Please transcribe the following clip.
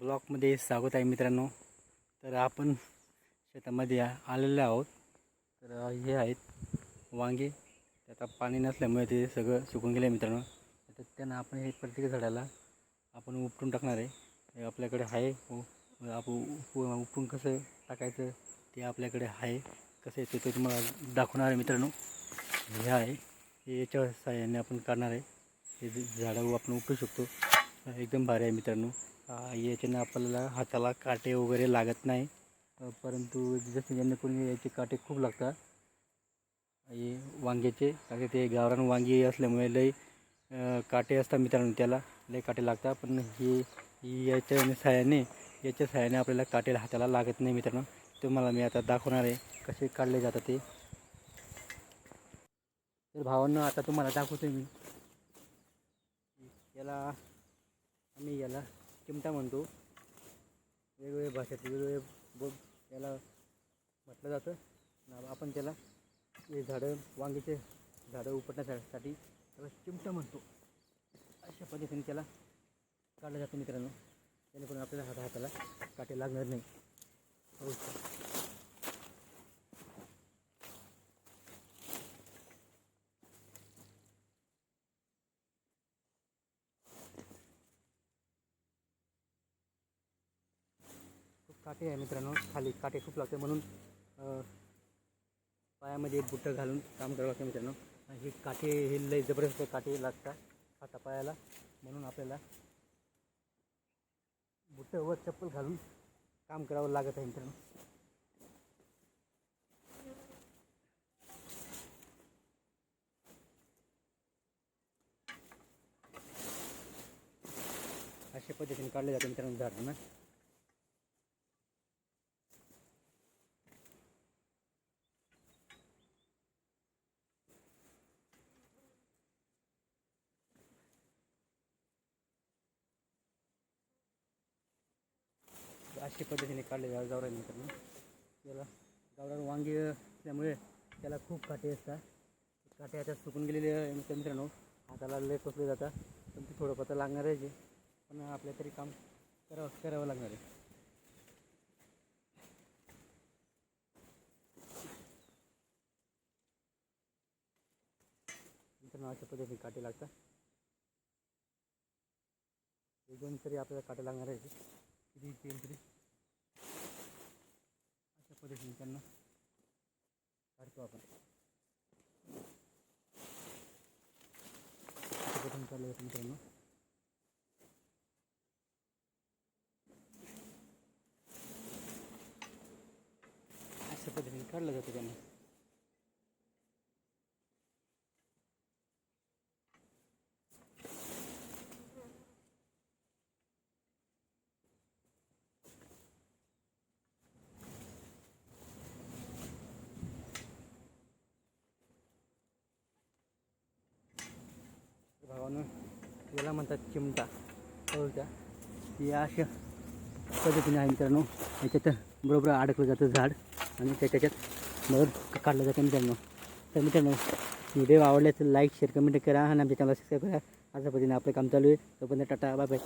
ब्लॉकमध्ये स्वागत आहे मित्रांनो. तर आपण शेतामध्ये आलेले आहोत. तर हे आहेत वांगे. आता पाणी नसल्यामुळे ते सगळं सुकून गेलं आहे मित्रांनो. तर त्यांना आपण हे प्रत्येक झाडाला आपण उपटून टाकणार आहे. आपल्याकडे आहे. आपण उपटून कसं टाकायचं ते आपल्याकडे आहे. कसं येतं ते तुम्हाला दाखवणार आहे मित्रांनो. हे आहे. हे याच्या सहाय्याने आपण काढणार आहे. हे झाडं आपण उपटू शकतो. एकदम भारी आहे मित्रांनो. याच्यानं आपल्याला हाताला काटे वगैरे लागत नाही. परंतु जसे जेणेकरून याचे काटे खूप लागतात हे वांग्याचे कारण ते गावरान वांगी असल्यामुळे लई काटे असतात मित्रांनो त्याला लई काटे लागतात. पण हे ही याच्या सहाय्याने याच्या सहाय्याने आपल्याला काटे हाताला लागत नाही मित्रांनो. तुम्हाला मी आता दाखवणार आहे कसे काढले जातात ते. तर भावांना आता तुम्हाला दाखवतो मी. याला आम्ही याला चिमटा म्हणतो. वेगवेगळ्या भाषेत वेगवेगळे बोल याला म्हटलं जातं. आपण त्याला हे झाडं वांगीचे झाडं उपटण्यासाठी त्याला चिमटा म्हणतो. अशा पद्धतीने त्याला काढलं जातं मित्रांनो. जेणेकरून आपल्याला हाताला काटे लागणार नाही. काटे आहे मित्रांनो. खाली काटे खूप लागते म्हणून पायामध्ये बुट्टं घालून काम करावं लागतं मित्रांनो. आणि हे काटे हे लय जबरदस्त काटे लागतात हातापायाला म्हणून आपल्याला बुट्टं व चप्पल घालून काम करावं लागत आहे मित्रांनो. अशा पद्धतीने काढले जाते मित्रांनो झाडांना. अशा पद्धतीने काढले जा गावरान मित्रांनो. त्याला गावरान वांगी असल्यामुळे त्याला खूप काटे असतात. काटे आता सुकून गेलेले मित्र- मित्रांनो. हाताला लय कसले जातात. पण ते थोडं पत्र लागणार आहे जे. पण आपल्या तरी काम करावं करावं लागणार आहे. मित्रांनो अशा पद्धतीने काटे लागतात. एक दोन तरी आपल्याला काटे लागणार आहे. किती तीन तरी अशा पद्धतीने त्यांना काढतो आपण अशा पद्धतीने काढलं जातं मित्रांनो अशा पद्धतीने काढलं जातं त्यांना भावानं याला म्हणतात चिमटा. कळूच्या या अशा पद्धतीने आहे मित्रांनो. याच्यात बरोबर अडकलं जातं झाड आणि त्याच्यात बरोबर काढलं जातं मित्रांनो. तर मित्रांनो व्हिडिओ आवडल्यास लाईक शेअर कमेंट करा आणि आमच्या चॅनल सबस्क्राईब करा. अशा पद्धतीने आपलं काम चालू आहे. तोपर्यंत टाटा बाय बाय